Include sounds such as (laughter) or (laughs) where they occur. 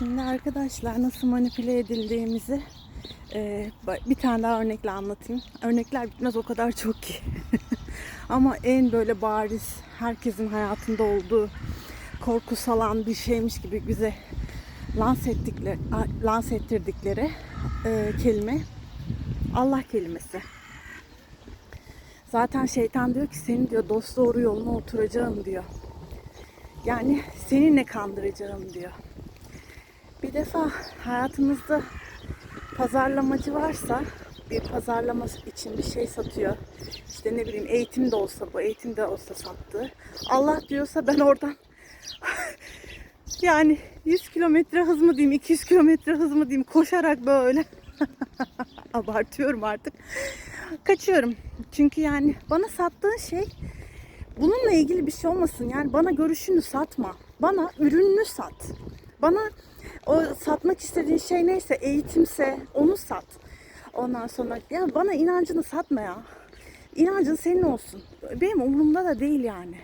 Şimdi arkadaşlar nasıl manipüle edildiğimizi e, bir tane daha örnekle anlatayım. Örnekler bitmez o kadar çok ki. (laughs) Ama en böyle bariz herkesin hayatında olduğu korku salan bir şeymiş gibi bize lanse, ettikleri, lanse ettirdikleri e, kelime Allah kelimesi. Zaten şeytan diyor ki senin diyor dost doğru yoluna oturacağım diyor. Yani seninle kandıracağım diyor. Bir defa hayatınızda pazarlamacı varsa bir pazarlama için bir şey satıyor. İşte ne bileyim eğitim de olsa bu eğitim de olsa sattığı. Allah diyorsa ben oradan (laughs) yani 100 kilometre hız mı diyeyim 200 kilometre hız mı diyeyim koşarak böyle (laughs) abartıyorum artık kaçıyorum. Çünkü yani bana sattığın şey bununla ilgili bir şey olmasın. Yani bana görüşünü satma. Bana ürününü sat. Bana o satmak istediğin şey neyse eğitimse onu sat. Ondan sonra ya bana inancını satma ya. İnancın senin olsun. Benim umurumda da değil yani.